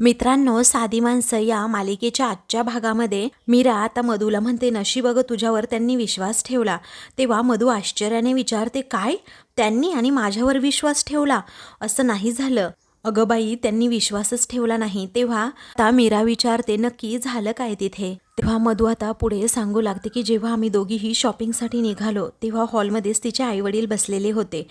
मित्रांनो साधी माणसं या मालिकेच्या आजच्या भागामध्ये. मीरा आता मधूला म्हणते नशीब अगं तुझ्यावर त्यांनी विश्वास ठेवला. तेव्हा मधू आश्चर्याने विचारते काय? त्यांनी आणि माझ्यावर विश्वास ठेवला? असं नाही झालं. अगं बाई त्यांनी विश्वासच ठेवला नाही. तेव्हा आता मीरा विचारते नक्की झालं काय तिथे? तेव्हा मधू आता पुढे सांगू लागते की जेव्हा आम्ही दोघीही शॉपिंगसाठी निघालो तेव्हा हॉलमध्येच तिचे आईवडील बसलेले होते.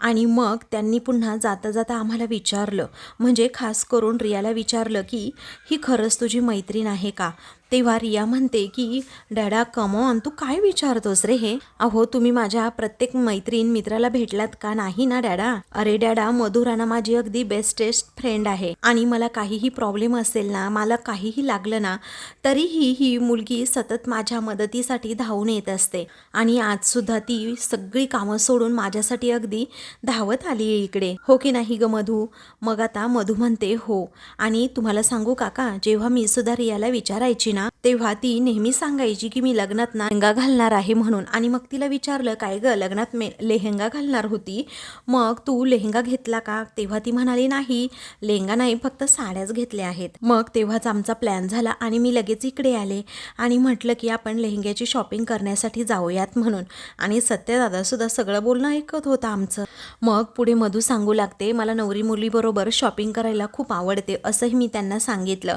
आणि मग त्यांनी पुन्हा जाता जाता आम्हाला विचारलं. म्हणजे खास करून रियाला विचारलं की ही खरंच तुझी मैत्रीण आहे का? तेव्हा रिया म्हणते की डॅडा कमॉन तू काय विचारतोस रे हे? अहो तुम्ही माझ्या प्रत्येक मैत्रीण मित्राला भेटलात का? नाही ना डॅडा? अरे डॅडा मधुराना माझी अगदी बेस्टेस्ट फ्रेंड आहे. आणि मला काहीही प्रॉब्लेम असेल ना मला काहीही लागलं ना तरीही ही मुलगी सतत माझ्या मदतीसाठी धावून येत असते. आणि आज सुद्धा ती सगळी कामं सोडून माझ्यासाठी अगदी धावत आली आहे इकडे. हो की नाही ग मधू? मग आता मधू म्हणते हो. आणि तुम्हाला सांगू काका जेव्हा मी सुद्धा रियाला विचारायची ना तेव्हा ती नेहमी सांगायची की मी लग्नात ना लेहंगा घालणार आहे म्हणून. आणि मग तिला विचारलं काय ग लग्नात मे लेहंगा घालणार होती? मग तू लेहंगा घेतला का? तेव्हा ती म्हणाली नाही लेहंगा नाही फक्त साड्याच घेतल्या आहेत. मग तेव्हाच आमचा प्लॅन झाला आणि मी लगेच इकडे आले आणि म्हटलं की आपण लेहंग्याची शॉपिंग करण्यासाठी जाऊयात म्हणून. आणि सत्यदादा सुद्धा सगळं बोलणं ऐकत होतं आमचं. मग पुढे मधू सांगू लागते मला नवरी मुलीबरोबर शॉपिंग करायला खूप आवडते असंही मी त्यांना सांगितलं.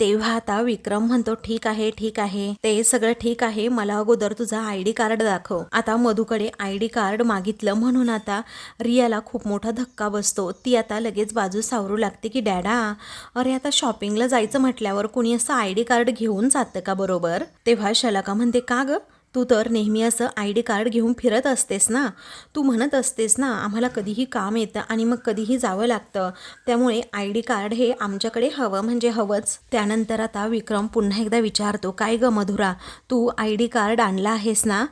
तेव्हा आता विक्रम म्हणतो ठीक आहे ठीक आहे ते सगळं ठीक आहे मला अगोदर तुझा आय डी कार्ड दाखव. आता मधूकडे आय डी कार्ड मागितलं म्हणून आता रियाला खूप मोठा धक्का बसतो. ती आता लगेच बाजू सावरू लागते की डॅडा अरे आता शॉपिंगला जायचं म्हटल्यावर कुणी असं आय डी कार्ड घेऊन जातं का बरोबर? तेव्हा शलाका म्हणते का गं? तू तर नेहमी असं आय डी कार्ड घेऊन फिरत असतेस ना? तू म्हणत असतेस ना आम्हाला कधीही काम येतं आणि मग कधीही जावं लागतं. त्यामुळे आय डी कार्ड हे आमच्याकडे हवं म्हणजे हवंच. त्यानंतर आता विक्रम पुन्हा एकदा विचारतो काय ग मधुरा तू आय डी कार्ड आणला आहेस ना?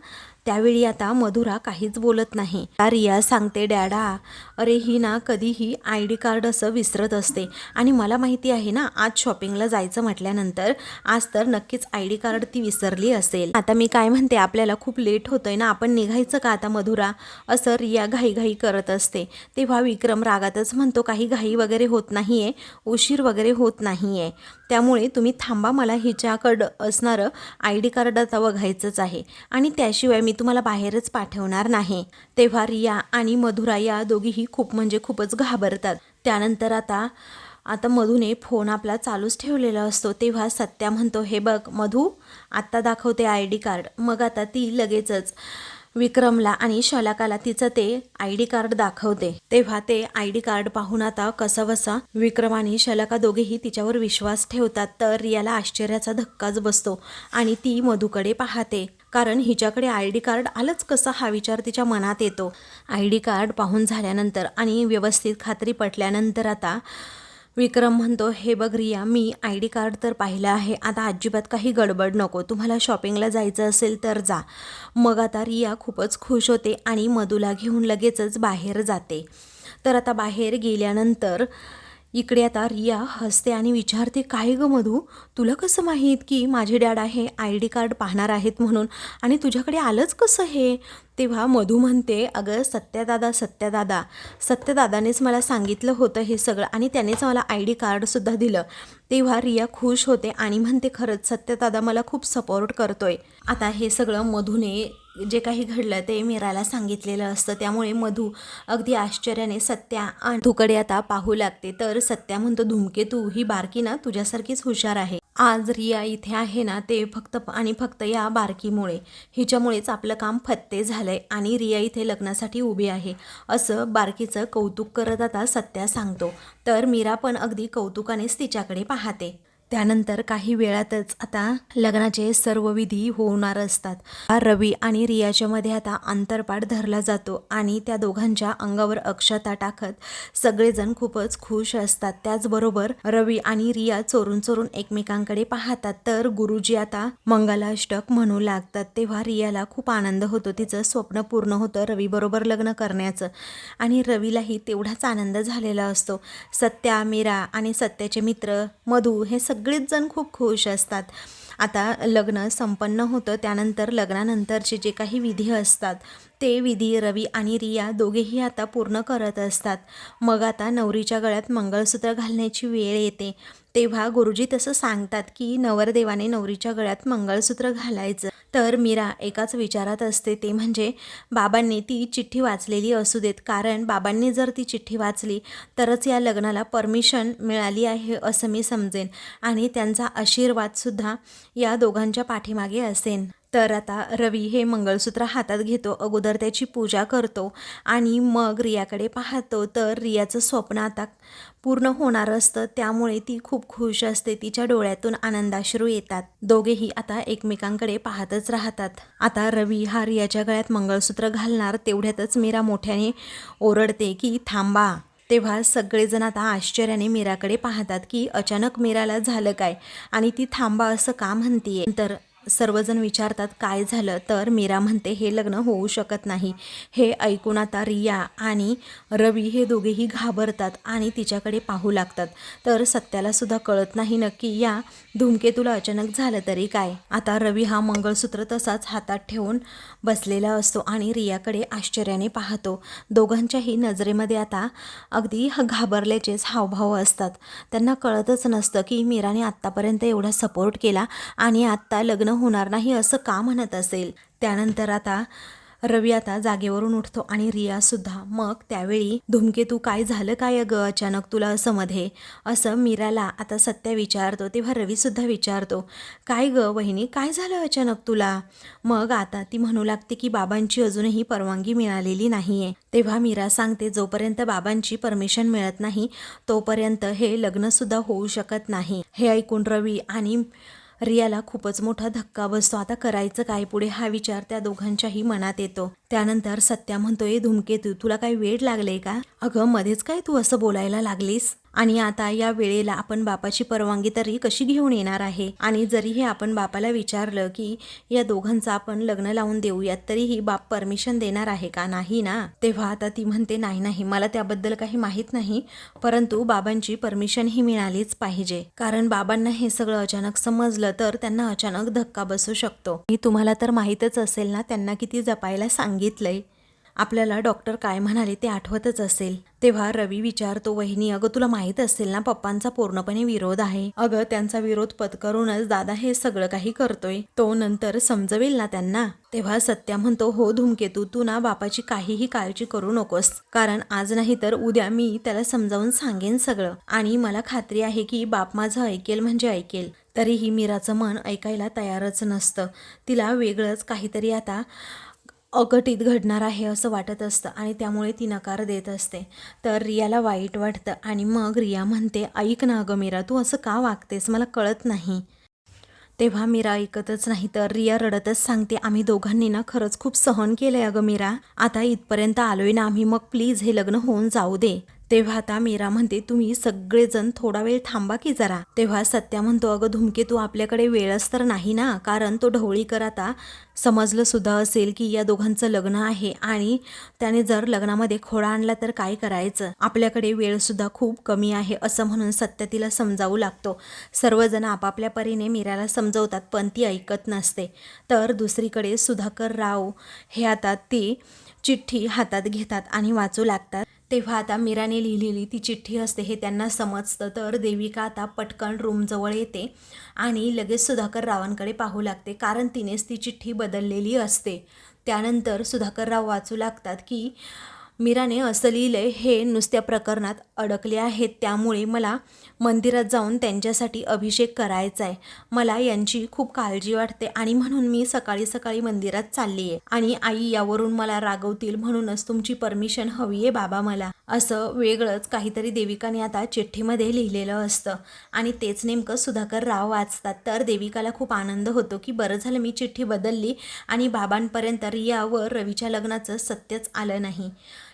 त्यावेळी आता मधुरा काहीच बोलत नाही. रिया सांगते डॅडा अरे ही ना कधीही आय डी कार्ड असं विसरत असते. आणि मला माहिती आहे ना आज शॉपिंगला जायचं म्हटल्यानंतर आज तर नक्कीच आय डी कार्ड ती विसरली असेल. आता मी काय म्हणते आपल्याला खूप लेट होतोय ना आपण निघायचं का आता मधुरा? असं रिया घाईघाई करत असते. तेव्हा विक्रम रागातच म्हणतो काही घाई वगैरे होत नाहीये उशीर वगैरे होत नाहीये. त्यामुळे तुम्ही थांबा मला हिच्याकडं असणारं आय डी कार्ड आता बघायचंच आहे. आणि त्याशिवाय मी तुम्हाला बाहेरच पाठवणार नाही. तेव्हा रिया आणि मधुरा या दोघीही खूप म्हणजे खूपच घाबरतात. त्यानंतर आता आता मधूने फोन आपला चालूच ठेवलेला असतो. तेव्हा सत्या म्हणतो हे बघ मधू आत्ता दाखवते आय डी कार्ड. मग आता ती लगेचच विक्रमला आणि शलाकाला तिचं ते आय डी कार्ड दाखवते. तेव्हा ते आय डी कार्ड पाहून आता कसाबसा विक्रम आणि शलाका दोघेही तिच्यावर विश्वास ठेवतात तर रियाला आश्चर्याचा धक्काच बसतो आणि ती मधूकडे पाहते. कारण हिच्याकडे आय डी कार्ड आलंच कसं हा विचार तिच्या मनात येतो. आय डी कार्ड पाहून झाल्यानंतर आणि व्यवस्थित खात्री पटल्यानंतर आता विक्रम म्हणतो हे बघ रिया मी आय डी कार्ड तर पाहिलं आहे. आता अजिबात काही गडबड नको. तुम्हाला शॉपिंगला जायचं असेल तर जा. मग आता रिया खूपच खुश होते आणि मधूला घेऊन लगेचच बाहेर जाते. तर आता बाहेर गेल्यानंतर इकडे आता रिया हसते आणि विचारते काय गं मधू? तुला कसं माहीत की माझे डॅडा हे आय डी कार्ड पाहणार आहेत म्हणून? आणि तुझ्याकडे आलंच कसं हे? तेव्हा मधू म्हणते अगं सत्यदादा सत्यदादा. सत्यदादानेच मला सांगितलं होतं हे सगळं आणि त्यानेच मला आय डी कार्डसुद्धा दिलं. तेव्हा रिया खुश होते आणि म्हणते खरंच सत्यदादा मला खूप सपोर्ट करतोय. आता हे सगळं मधूने जे काही घडलं ते मीराला सांगितलेलं असतं. त्यामुळे मधू अगदी आश्चर्याने सत्या आणि तुकडे आता पाहू लागते. तर सत्या म्हणतो धूमकेतू ही बारकी ना? तुझ्यासारखीच हुशार आहे. आज रिया इथे आहे ना ते फक्त आणि फक्त या बारकीमुळे. हिच्यामुळेच आपलं काम फत्ते झालंय आणि रिया इथे लग्नासाठी उभी आहे. असं बारकीचं कौतुक करत आता सत्या सांगतो. तर मीरा पण अगदी कौतुकानेच तिच्याकडे पाहते. হাতে। त्यानंतर काही वेळातच आता लग्नाचे सर्व विधी होणार असतात. रवी आणि रियाच्या मध्ये आता अंतरपाठ धरला जातो आणि त्या दोघांच्या अंगावर अक्षता टाकत सगळेजण खूपच खुश असतात. त्याचबरोबर रवी आणि रिया चोरून चोरून एकमेकांकडे पाहतात. तर गुरुजी आता मंगलाष्टक म्हणू लागतात. तेव्हा रियाला खूप आनंद होतो. तिचं स्वप्न पूर्ण होतं रवी बरोबर लग्न करण्याचं. आणि रवीलाही तेवढाच आनंद झालेला असतो. सत्या मीरा आणि सत्याचे मित्र मधू हे सगळेच जण खूप खुश असतात. आता लग्न संपन्न होतं त्यानंतर लग्नानंतरचे जे काही विधी असतात ते विधी रवी आणि रिया दोघेही आता पूर्ण करत असतात. मग आता नवरीच्या गळ्यात मंगळसूत्र घालण्याची वेळ येते. तेव्हा गुरुजी तसं सांगतात की नवरदेवाने नवरीच्या गळ्यात मंगळसूत्र घालायचं. तर मीरा एकाच विचारात असते ते म्हणजे बाबांनी ती चिठ्ठी वाचलेली असू देत कारण बाबांनी जर ती चिठ्ठी वाचली तरच या लग्नाला परमिशन मिळाली आहे असं मी समजेन आणि त्यांचा आशीर्वादसुद्धा या दोघांच्या पाठीमागे असेन. तर आता रवी हे मंगळसूत्र हातात घेतो अगोदर त्याची पूजा करतो आणि मग रियाकडे पाहतो. तर रियाचं स्वप्न आता पूर्ण होणार असतं त्यामुळे ती खूप खुश असते. तिच्या डोळ्यातून आनंदाश्रू येतात. दोघेही आता एकमेकांकडे पाहतच राहतात. आता रवी हा रियाच्या गळ्यात मंगळसूत्र घालणार तेवढ्यातच मीरा मोठ्याने ओरडते की थांबा. तेव्हा सगळेजण आता आश्चर्याने मीराकडे पाहतात की अचानक मीराला झालं काय? आणि ती थांबा असं का म्हणतीये? तर सर्वजण विचारतात काय झालं? तर मीरा म्हणते हे लग्न होऊ शकत नाही. हे ऐकून आता रिया आणि रवी हे दोघेही घाबरतात आणि तिच्याकडे पाहू लागतात. तर सत्यालासुद्धा कळत नाही नक्की या धूमकेतूला अचानक झालं तरी काय? आता रवी हा मंगळसूत्र तसाच हातात ठेवून बसलेला असतो आणि रियाकडे आश्चर्याने पाहतो. दोघांच्याही नजरेमध्ये आता अगदी घाबरल्याचेच हावभाव असतात. त्यांना कळतच नसतं की मीराने आत्तापर्यंत एवढा सपोर्ट केला आणि आत्ता लग्न होणार नाही असं का म्हणत असेल? त्यानंतर आता रवी आता जागेवरून उठतो आणि रियासुद्धा मग त्यावेळी धूमकेतू काय झालं काय अगं? अचानक तुला असं मध्ये? असं मीराला आता सत्या विचारतो तेव्हा रवीसुद्धा विचारतो काय ग वहिनी काय झालं अचानक तुला? मग आता ती म्हणू लागते की बाबांची अजूनही परवानगी मिळालेली नाही आहे तेव्हा मीरा सांगते जोपर्यंत बाबांची परमिशन मिळत नाही तोपर्यंत हे लग्नसुद्धा होऊ शकत नाही. हे ऐकून रवी आणि रियाला खूपच मोठा धक्का बसतो. आता करायचं काय पुढे हा विचार त्या दोघांच्याही मनात येतो. त्यानंतर सत्या म्हणतोय धुमकेतू तुला काय वेळ लागले का? अगं मध्येच काय तू असं बोलायला लागलीस? आणि आता या वेळेला आपण बापाची परवानगी तरी कशी घेऊन येणार आहे? आणि जरी हे आपण बापाला विचारलं की या दोघांचं आपण लग्न लावून देऊयात तरीही बाप परमिशन देणार आहे का? नाही ना? तेव्हा आता ती म्हणते नाही नाही मला त्याबद्दल काही माहीत नाही परंतु बाबांची परमिशन ही मिळालीच पाहिजे. कारण बाबांना हे सगळं अचानक समजलं तर त्यांना अचानक धक्का बसू शकतो. मी तुम्हाला तर माहीतच असेल ना त्यांना किती जपायला सांगितलंय. आपल्याला डॉक्टर काय म्हणाले ते आठवतच असेल. तेव्हा रवी विचारतो वहिनी अगं तुला माहीत असेल ना पप्पांचा पूर्णपणे विरोध आहे. अगं त्यांचा विरोध पत्करूनच दादा हे सगळं काही करतोय. तो नंतर समजवेल ना त्यांना. तेव्हा सत्या म्हणतो हो धूमकेतू तू ना बापाची काहीही काळजी करू नकोस. कारण आज नाही तर उद्या मी त्याला समजावून सांगेन सगळं. आणि मला खात्री आहे की बाप माझं ऐकेल म्हणजे ऐकेल. तरीही मीराचं मन ऐकायला तयारच नसतं. तिला वेगळंच काहीतरी आता अघटित घडणार आहे असं वाटत असतं आणि त्यामुळे ती नकार देत असते. तर रियाला वाईट वाटतं आणि मग रिया म्हणते ऐक ना अगं मीरा तू असं का वागतेस? मला कळत नाही. तेव्हा मीरा ऐकतच नाही तर रिया रडतच सांगते आम्ही दोघांनी ना खरंच खूप सहन केलंय अगं मीरा. आता इथपर्यंत आलोय ना आम्ही मग प्लीज हे लग्न होऊन जाऊ दे. तेव्हा आता मीरा म्हणते तुम्ही सगळेजण थोडा वेळ थांबा की जरा. तेव्हा सत्या म्हणतो अगं धुमके तू आपल्याकडे वेळच तर नाही ना? कारण तो ढवळीकर आता समजलं सुद्धा असेल की या दोघांचं लग्न आहे आणि त्याने जर लग्नामध्ये खोडा आणला तर काय करायचं? आपल्याकडे वेळसुद्धा खूप कमी आहे असं म्हणून सत्य तिला समजावू लागतो. सर्वजण आपापल्या परीने मीराला समजवतात पण ती ऐकत नसते. तर दुसरीकडे सुधाकर राव हे आता ती चिठ्ठी हातात घेतात आणि वाचू लागतात. तेव्हा आता मीराने लिहिलेली ती चिठ्ठी असते हे त्यांना समजतं. तर देविका आता पटकन रूमजवळ येते आणि लगेच सुधाकर रावांकडे पाहू लागते कारण तिनेच ती चिठ्ठी बदललेली असते. त्यानंतर सुधाकरराव वाचू लागतात की मीराने असं लिहिलंय हे नुसत्या प्रकरणात अडकले आहेत त्यामुळे मला मंदिरात जाऊन त्यांच्यासाठी अभिषेक करायचा आहे. मला यांची खूप काळजी वाटते आणि म्हणून मी सकाळी सकाळी मंदिरात चालली आहे. आणि आई यावरून मला रागवतील म्हणूनच तुमची परमिशन हवी आहे बाबा मला. असं वेगळंच काहीतरी देविकाने आता चिठ्ठीमध्ये लिहिलेलं असतं. आणि तेच नेमकं सुधाकर राव वाचतात. तर देविकाला खूप आनंद होतो की बरं झालं मी चिठ्ठी बदलली आणि बाबांपर्यंत रिया व रवीच्या लग्नाचं सत्यच आलं नाही.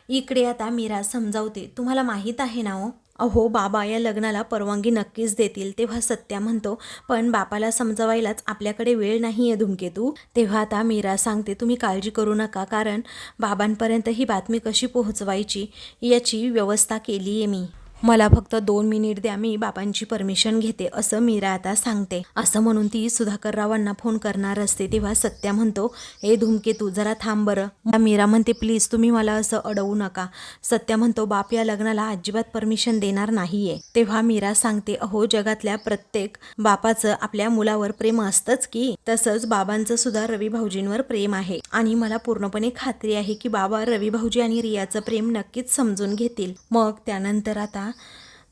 इकडे आता मीरा समजावते. तुम्हाला माहीत आहे ना हो? अहो बाबा या लग्नाला परवानगी नक्कीच देतील तेव्हा सत्या म्हणतो पण बापाला समजवायलाच आपल्याकडे वेळ नाही आहे धुमकेतू. तेव्हा आता मीरा सांगते तुम्ही काळजी करू नका कारण बाबांपर्यंत ही बातमी कशी पोहोचवायची याची व्यवस्था केली आहे मी. मला फक्त दोन मिनिट द्या मी बाबांची परमिशन घेते असं मीरा आता सांगते. असं म्हणून ती सुधाकररावांना फोन करणार असते तेव्हा सत्या म्हणतो ए धुमके तू जरा थांब बरं. मीरा म्हणते प्लीज तुम्ही मला असं अडवू नका. सत्या म्हणतो बाप या लग्नाला अजिबात परमिशन देणार नाहीये. तेव्हा मीरा सांगते अहो जगातल्या प्रत्येक बापाचं आपल्या मुलावर प्रेम असतंच की? तसंच बाबांचं सुद्धा रवी भाऊजींवर प्रेम आहे. आणि मला पूर्णपणे खात्री आहे की बाबा रवी भाऊजी आणि रियाचं प्रेम नक्कीच समजून घेतील. मग त्यानंतर आता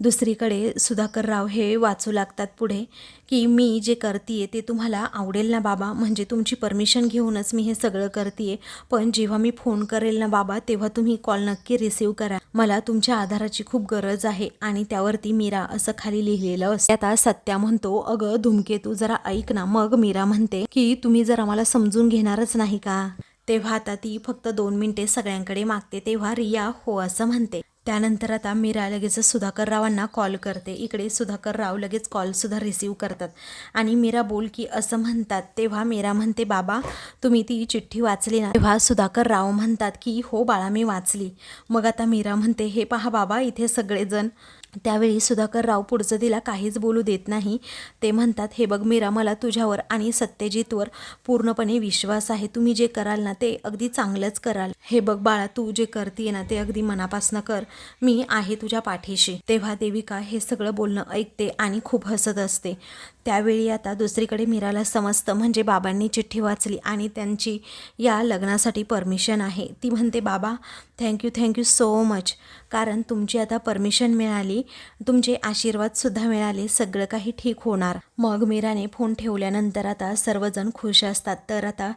दुसरीकडे सुधाकरराव हे वाचू लागतात पुढे की मी जे करते ते तुम्हाला आवडेल ना बाबा म्हणजे तुमची परमिशन घेऊनच मी हे सगळं करते पण जेव्हा मी फोन करेल ना बाबा तेव्हा तुम्ही कॉल नक्की रिसीव करा. मला तुमच्या आधाराची खूप गरज आहे आणि त्यावरती मीरा असं खाली लिहिलेलं असतं. आता सत्या म्हणतो अगं धुमकेतू जरा ऐक ना. मग मीरा म्हणते की तुम्ही जर आम्हाला समजून घेणारच नाही का? तेव्हा आता ती फक्त दोन मिनिटे सगळ्यांकडे मागते तेव्हा रिया हो असं म्हणते. त्यानंतर आता मीरा लगेच सुधाकररावांना कॉल करते. इकडे सुधाकर राव लगेच कॉलसुद्धा रिसीव करतात. आणि मीरा बोल की असं म्हणतात. तेव्हा मीरा म्हणते बाबा तुम्ही ती चिठ्ठी वाचली ना? तेव्हा सुधाकरराव म्हणतात की हो बाळा मी वाचली. मग आता मीरा म्हणते हे पहा बाबा इथे सगळेजण त्यावेळी सुधाकर राव पुढचं तिला काहीच बोलू देत नाही. ते म्हणतात हे बघ मीरा मला तुझ्यावर आणि सत्यजितवर पूर्णपणे विश्वास आहे. तुम्ही जे कराल ना ते अगदी चांगलंच कराल. हे बघ बाळा तू जे करते ना ते अगदी मनापासनं कर. मी आहे तुझ्या पाठीशी. तेव्हा देविका हे सगळं बोलणं ऐकते आणि खूप हसत असते. त्यावेळी आता दुसरीकडे मीराला समजतं म्हणजे बाबांनी चिठ्ठी वाचली आणि त्यांची या लग्नासाठी परमिशन आहे. ती म्हणते बाबा थँक्यू थँक्यू सो मच कारण तुमची आता परमिशन मिळाली तुमचे आशीर्वादसुद्धा मिळाले सगळं काही ठीक होणार. मग मीराने फोन ठेवल्यानंतर आता सर्वजण खुश असतात. तर आता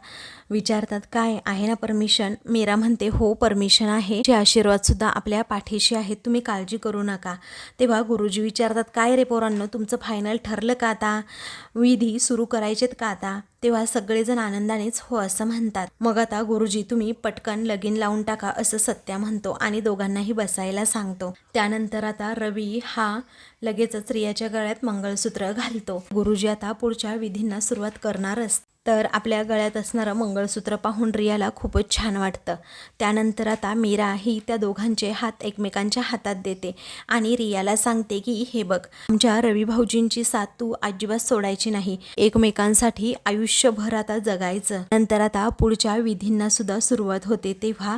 विचारतात काय आहे ना परमिशन? मीरा म्हणते हो परमिशन आहे. जे आशीर्वादसुद्धा आपल्या पाठीशी आहेत तुम्ही काळजी करू नका. तेव्हा गुरुजी विचारतात काय रे पोरांनो तुमचं फायनल ठरलं का आता? विधी सुरू करायचेत का आता? तेव्हा सगळेजण आनंदानेच हो असं म्हणतात. मग आता गुरुजी तुम्ही पटकन लगीन लावून टाका असं सत्या म्हणतो आणि दोघांनाही बसायला सांगतो. त्यानंतर आता रवी हा लगेचच रियाच्या गळ्यात मंगळसूत्र घालतो. गुरुजी आता पुढच्या विधींना सुरुवात करणारच. तर आपल्या गळ्यात असणारं मंगळसूत्र पाहून रियाला खूपच छान वाटतं. त्यानंतर आता मीरा ही त्या दोघांचे हात एकमेकांच्या हातात देते आणि रियाला सांगते की हे बघ आमच्या रवी भाऊजींची साथ तू अजिबात सोडायची नाही. एकमेकांसाठी आयुष्यभर आता जगायचं. नंतर आता पुढच्या विधींना सुद्धा सुरुवात होते तेव्हा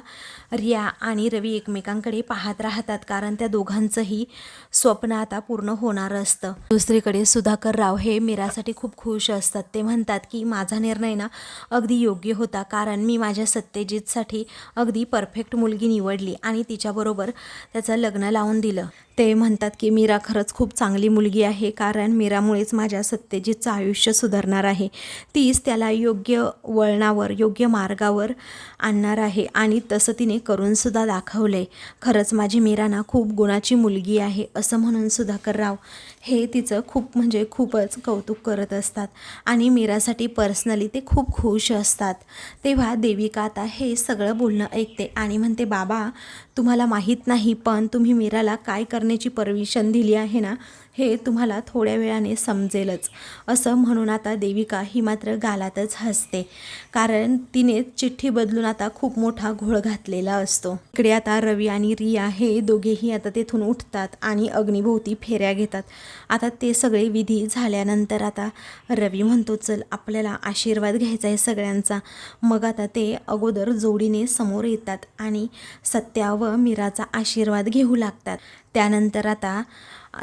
रिया आणि रवी एकमेकांकडे पाहत राहतात कारण त्या दोघांचंही स्वप्न आता पूर्ण होणार असतं. दुसरीकडे सुधाकर राव हे मीरासाठी खूप खुश असतात. ते म्हणतात की माझं माझा निर्णय ना अगदी योग्य होता. कारण मी माझ्या सत्यजितसाठी अगदी परफेक्ट मुलगी निवडली आणि तिच्याबरोबर त्याचं लग्न लावून दिलं. ते म्हणतात की मीरा खरंच खूप चांगली मुलगी आहे कारण मीरामुळेच माझ्या सत्यजितचं आयुष्य सुधारणार आहे. तीच त्याला योग्य वळणावर योग्य मार्गावर आणणार आहे आणि तसं तिने करूनसुद्धा दाखवलं आहे खरंच माझी मीरा ना खूप गुणाची मुलगी आहे असं म्हणून सुधाकर राव हे तिचं खूप म्हणजे खूपच कौतुक करत असतात. आणि मीरासाठी पर्सनली ते खूप खुश असतात. तेव्हा देविका आता हे सगळं बोलणं ऐकते आणि म्हणते बाबा तुम्हाला माहीत नाही पण तुम्ही मीराला काय करण्याची परमिशन दिली आहे ना हे तुम्हाला थोड्या वेळाने समजेलच. असं म्हणून आता देविका ही मात्र गालातच हसते. कारण तिने चिठ्ठी बदलून आता खूप मोठा घोळ घातलेला असतो. इकडे आता रवी आणि रिया हे दोघेही आता तेथून उठतात आणि अग्निभोवती फेऱ्या घेतात. आता ते सगळे विधी झाल्यानंतर आता रवी म्हणतो चल आपल्याला आशीर्वाद घ्यायचा आहे सगळ्यांचा. मग आता ते अगोदर जोडीने समोर येतात आणि सत्या व मीराचा आशीर्वाद घेऊ लागतात. त्यानंतर आता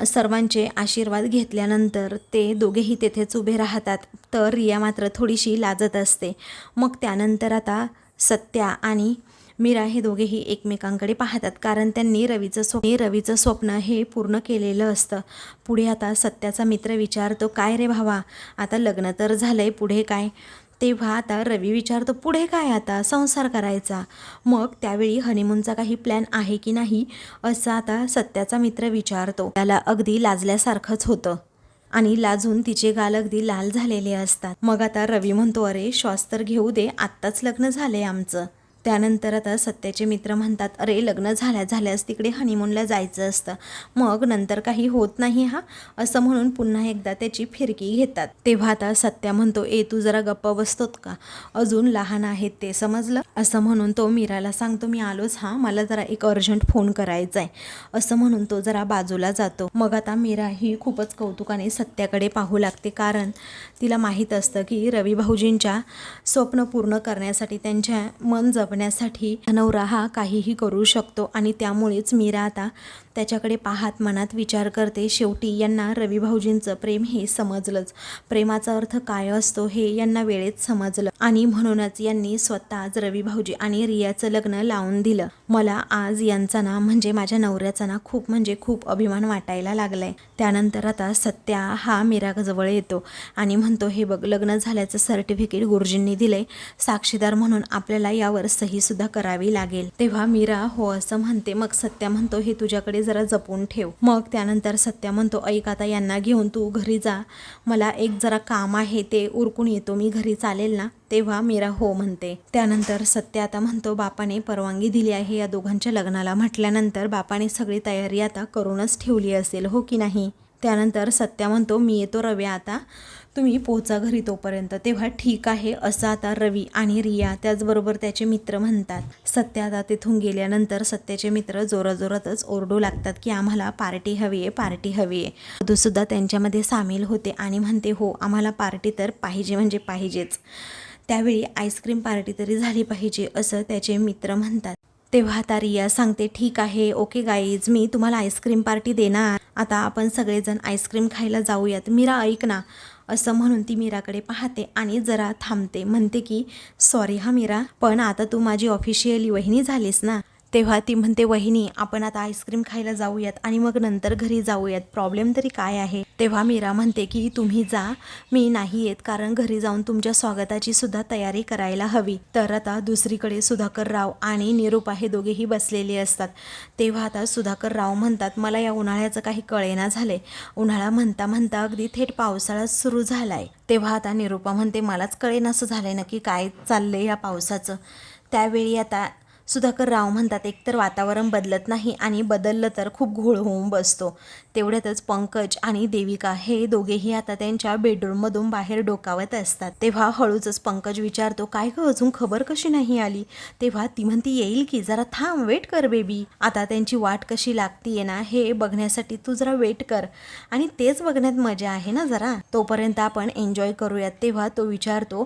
सर्वांचे आशीर्वाद घेतल्यानंतर ते दोघेही तेथेच उभे राहतात. तर रिया मात्र थोडीशी लाजत असते. मग त्यानंतर आता सत्या आणि मीरा हे दोघेही एकमेकांकडे पाहतात. कारण त्यांनी रवीचं स्वप्न रवीचं स्वप्न हे पूर्ण केलेलं असतं. पुढे आता सत्याचा मित्र विचारतो काय रे भावा? आता लग्न तर झालं आहे पुढे काय? तेव्हा आता रवी विचारतो पुढे काय आता? संसार करायचा. मग त्यावेळी हनीमूनचा काही प्लॅन आहे की नाही असं आता सत्याचा मित्र विचारतो. त्याला अगदी लाजल्यासारखंच होतं. आणि लाजून तिचे गाल अगदी लाल झालेले असतात. मग आता रवी म्हणतो अरे श्वास तर घेऊ दे आत्ताच लग्न झाले आमचं. त्यानंतर आता सत्याचे मित्र म्हणतात अरे लग्न झाल्या झाल्यास तिकडे हनीमूनला जायचं असतं. मग नंतर काही होत नाही हा? असं म्हणून पुन्हा एकदा त्याची फिरकी घेतात. तेव्हा आता सत्या म्हणतो ए तू जरा गप्प बसतोत का? अजून लहान आहेत ते समजलं? असं म्हणून तो मीराला सांगतो मी आलोच हा मला जरा एक अर्जंट फोन करायचा आहे असं म्हणून तो जरा बाजूला जातो. मग आता मीरा ही खूपच कौतुकाने सत्याकडे पाहू लागते कारण तिला माहीत असतं की रवी भाऊजींच्या स्वप्न पूर्ण करण्यासाठी त्यांच्या मन जप जपण्यासाठी नवरा हा काहीही करू शकतो आणि त्यामुळेच मीरा आता त्याच्याकडे पाहात मनात विचार करते शेवटी यांना रवी भाऊजींचं प्रेम हे समजलंच. प्रेमाचा अर्थ काय असतो हे यांना वेळेत समजलं. आणि म्हणूनच यांनी स्वतः आज रवी भाऊजी आणि रियाचं लग्न लावून दिलं. मला आज यांचा ना म्हणजे माझ्या नवऱ्याचा ना खूप म्हणजे खूप अभिमान वाटायला लागलाय. त्यानंतर आता सत्या हा मीराजवळ येतो आणि म्हणतो हे बघ लग्न झाल्याचं सर्टिफिकेट गुरुजींनी दिलंय. साक्षीदार म्हणून आपल्याला यावर सही सुद्धा करावी लागेल. तेव्हा मीरा हो असं म्हणते. मग सत्या म्हणतो हे तुझ्याकडे जरा जपून ठेव. मग त्यानंतर सत्या म्हणतो ऐक आता यांना घेऊन तू घरी जा. मला एक जरा काम आहे ते उरकून येतो. मी घरी चालेल ना? तेव्हा मीरा हो म्हणते. त्यानंतर सत्य आता म्हणतो बापाने परवानगी दिली आहे या दोघांच्या लग्नाला. म्हटल्यानंतर बापाने सगळी तयारी आता करूनच ठेवली असेल हो की नाही? त्यानंतर सत्या म्हणतो मी येतो रव्या आता. तुम्ही पोहोचा घरी तोपर्यंत. तेव्हा ठीक आहे असं आता रवी आणि रिया त्याचबरोबर त्याचे मित्र म्हणतात. सत्या आता तिथून गेल्यानंतर सत्याचे मित्र जोराजोरातच ओरडू लागतात की आम्हाला पार्टी हवी आहे पार्टी हवी आहे. मधूसुद्धा त्यांच्यामध्ये सामील होते आणि म्हणते हो आम्हाला पार्टी तर पाहिजे म्हणजे पाहिजेच. त्यावेळी आईस्क्रीम पार्टी तरी झाली पाहिजे असं त्याचे मित्र म्हणतात. तेव्हा आता रिया सांगते ठीक आहे ओके गाईज मी तुम्हाला आईस्क्रीम पार्टी देणार. आता आपण सगळेजण आईस्क्रीम खायला जाऊयात. मीरा ऐक ना. असं म्हणून ती मीराकडे पाहते आणि जरा थांबते. म्हणते की सॉरी हा मीरा पण आता तू माझी ऑफिशियली वहिनी झालीस ना तेव्हा ती म्हणते वहिनी आपण आता आईस्क्रीम खायला जाऊयात आणि मग नंतर घरी जाऊयात. प्रॉब्लेम तरी काय आहे? तेव्हा मीरा म्हणते की तुम्ही जा. मी नाही येत कारण घरी जाऊन तुमच्या स्वागताची सुद्धा तयारी करायला हवी. तर आता दुसरीकडे सुधाकर राव आणि निरूपा हे दोघेही बसलेले असतात. तेव्हा आता सुधाकर राव म्हणतात मला या उन्हाळ्याचं काही कळेना झाले उन्हाळा म्हणता म्हणता अगदी थेट पावसाळा सुरू झालाय. तेव्हा आता निरूपा म्हणते मलाच कळेना असं झालंय नक्की काय चाललंय या पावसाचं. त्यावेळी आता सुधाकर राव म्हणतात एकतर वातावरण बदलत नाही आणि बदललं तर खूप घोळ होऊन बसतो. तेवढ्यातच पंकज आणि देविका हे दोघेही आता त्यांच्या बेडरूममधून बाहेर डोकावत असतात. तेव्हा हळूचच पंकज विचारतो काय ग अजून खबर कशी नाही आली? तेव्हा ती म्हणती येईल की जरा थांब वेट कर बेबी. आता त्यांची वाट कशी लागतीये ना हे बघण्यासाठी तू जरा वेट कर. आणि तेच बघण्यात मजा आहे ना जरा? तोपर्यंत आपण एन्जॉय करूयात. तेव्हा तो विचारतो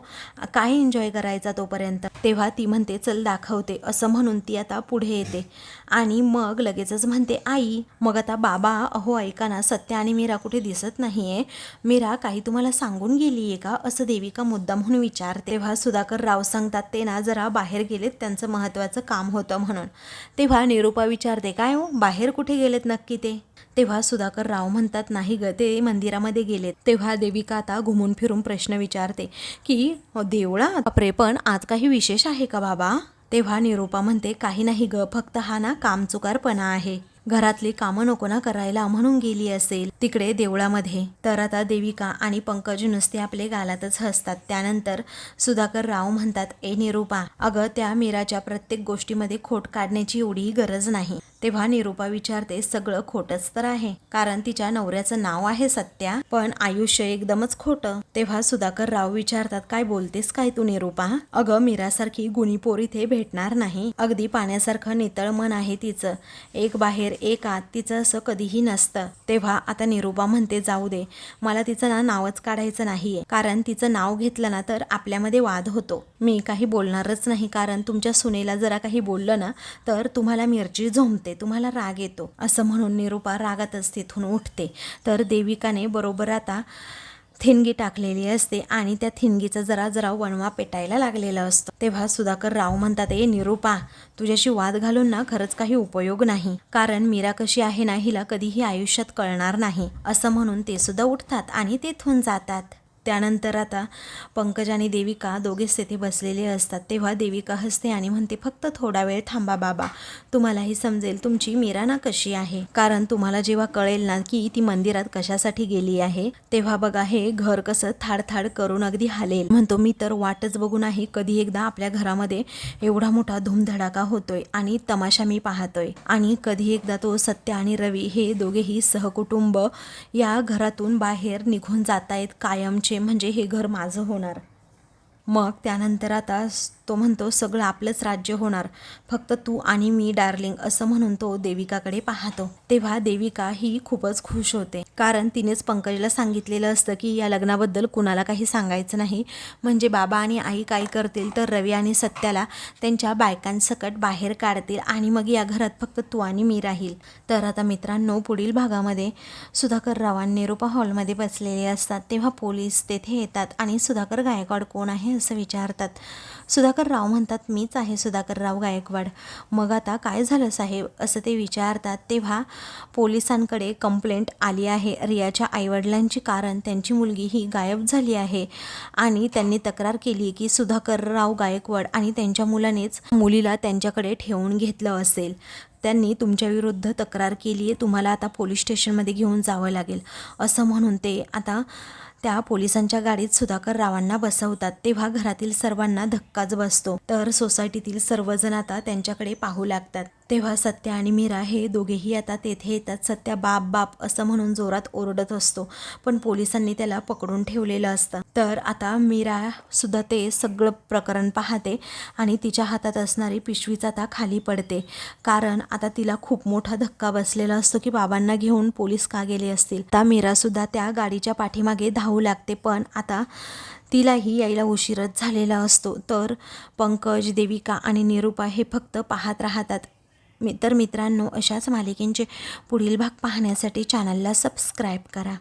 काय एन्जॉय करायचा तोपर्यंत? तेव्हा ती म्हणते चल दाखवते. असं म्हणून ती आता पुढे येते. आणि मग लगेचच म्हणते आई मग आता बाबा अहो ऐका ना सत्या आणि मीरा कुठे दिसत नाही आहे मीरा काही तुम्हाला सांगून गेली आहे का? असं देविका मुद्दा म्हणून विचारते. तेव्हा सुधाकर राव सांगतात ते ना जरा बाहेर गेलेत त्यांचं महत्त्वाचं काम होतं म्हणून. तेव्हा निरूपा विचारते काय हो बाहेर कुठे गेलेत नक्की ते? तेव्हा सुधाकर राव म्हणतात नाही ग ते मंदिरामध्ये गेलेत. तेव्हा देविका आता घुमून फिरून प्रश्न विचारते की देवळा बापरे पण आज काही विशेष आहे का बाबा? तेव्हा निरूपा म्हणते काही नाही ग फक्त हा ना कामचुकारपणा आहे. घरातली कामं नको ना करायला म्हणून गेली असेल तिकडे देवळामध्ये. तर आता देविका आणि पंकज नुसते आपले गालातच हसतात. त्यानंतर सुधाकर राव म्हणतात ए निरूपा अगं त्या मीराच्या प्रत्येक गोष्टीमध्ये खोट काढण्याची एवढीही गरज नाही. तेव्हा निरूपा विचारते सगळं खोटच तर आहे. कारण तिच्या नवऱ्याचं नाव आहे सत्या पण आयुष्य एकदमच खोटं. तेव्हा सुधाकर राव विचारतात काय बोलतेस काय तू निरूपा? अगं मीरासारखी गुणी पोर इथे भेटणार नाही. अगदी पाण्यासारखं नितळ मन आहे तिचं. एक बाहेर एक आत तिचं असं कधीही नसतं. तेव्हा आता निरूपा म्हणते जाऊ दे. मला तिचं ना नावच काढायचं नाहीये. कारण तिचं नाव घेतलं ना तर आपल्यामध्ये वाद होतो. मी काही बोलणारच नाही. कारण तुमच्या सुनेला जरा काही बोललं ना तर तुम्हाला मिरची झोमते तुम्हाला राग येतो. असं म्हणून निरूपा रागातच तिथून उठते. तर देविकाने बरोबर आता थिनगी टाकलेली असते आणि त्या थिनगीचा जरा जरा वणवा पेटायला लागलेला असतो. तेव्हा सुधाकर राव म्हणतात ए निरूपा तुझ्याशी वाद घालून ना खरंच काही उपयोग नाही. कारण मीरा कशी आहे ना हिला कधीही आयुष्यात कळणार नाही. असं म्हणून ते सुद्धा उठतात आणि तेथून जातात. त्यानंतर आता पंकज आणि देविका दोघेच तेथे बसलेले असतात. तेव्हा देविका हसते आणि म्हणते फक्त थोडा वेळ थांबा बाबा. तुम्हालाही समजेल तुमची मीराना कशी आहे? कारण तुम्हाला जेव्हा कळेल ना की ती मंदिरात कशासाठी गेली आहे तेव्हा बघा हे घर कसं थाडथाड करून अगदी हालेल. म्हणतो मी तर वाटच बघून आहे कधी एकदा आपल्या घरामध्ये एवढा मोठा धूमधडाका होतोय आणि तमाशा मी पाहतोय. आणि कधी एकदा तो सत्य आणि रवी हे दोघेही सहकुटुंब या घरातून बाहेर निघून जात आहेत कायमचे म्हणजे हे घर माझं होणार. मग त्यानंतर आता तो म्हणतो सगळं आपलंच राज्य होणार. फक्त तू आणि मी डार्लिंग असं म्हणून तो देविकाकडे पाहतो. तेव्हा देविका ही खूपच खुश होते. कारण तिनेच पंकजला सांगितलेलं असतं की या लग्नाबद्दल कुणाला काही सांगायचं नाही. म्हणजे बाबा आणि आई काय करतील तर रवी आणि सत्याला त्यांच्या बायकांसकट बाहेर काढतील आणि मग या घरात फक्त तू आणि मी राहील. तर आता मित्रांनो पुढील भागामध्ये सुधाकर रावांनी निरूपा हॉलमध्ये बसलेले असतात. तेव्हा पोलीस तेथे येतात आणि सुधाकर गायकवाड कोण आहे असं विचारतात. सुधाकर राव म्हणतात मीच आहे सुधाकर राव गायकवाड. मग आता काय झालं साहेब? असं ते विचारतात. तेव्हा पोलिसांकडे कंप्लेंट आली आहे. रियाच्या आईवडिलांची कारण त्यांची मुलगी ही गायब झाली आहे. आणि त्यांनी तक्रार केली की सुधाकरराव गायकवाड आणि त्यांच्या मुलानेच मुलीला त्यांच्याकडे ठेवून घेतलं असेल. त्यांनी तुमच्याविरुद्ध तक्रार केली आहे तुम्हाला आता पोलीस स्टेशनमध्ये घेऊन जावं लागेल. असं म्हणून ते आता त्या पोलिसांच्या गाडीत सुधाकर रावांना बसवतात. तेव्हा घरातील सर्वांना धक्काच बसतो. तर सोसायटीतील सर्वजण आता त्यांच्याकडे पाहू लागतात. तेव्हा सत्य आणि मीरा हे दोघेही आता तेथे येतात. सत्या बाप बाप असं म्हणून जोरात ओरडत असतो पण पोलिसांनी त्याला पकडून ठेवलेलं असतं. तर आता मीरा सुद्धा ते सगळं प्रकरण पाहते आणि तिच्या हातात असणारी पिशवीच आता खाली पडते. कारण आता तिला खूप मोठा धक्का बसलेला असतो की बाबांना घेऊन पोलीस का गेले असतील. आता मीरा सुद्धा त्या गाडीच्या पाठीमागे धावू लागते पण आता तिलाही यायला उशीरच झालेला असतो. तर पंकज देविका आणि निरूपा हे फक्त पाहत राहतात. मी तर मित्रांनो अशाच मालिकेंचे पुढील भाग पाहण्यासाठी चॅनलला सबस्क्राईब करा.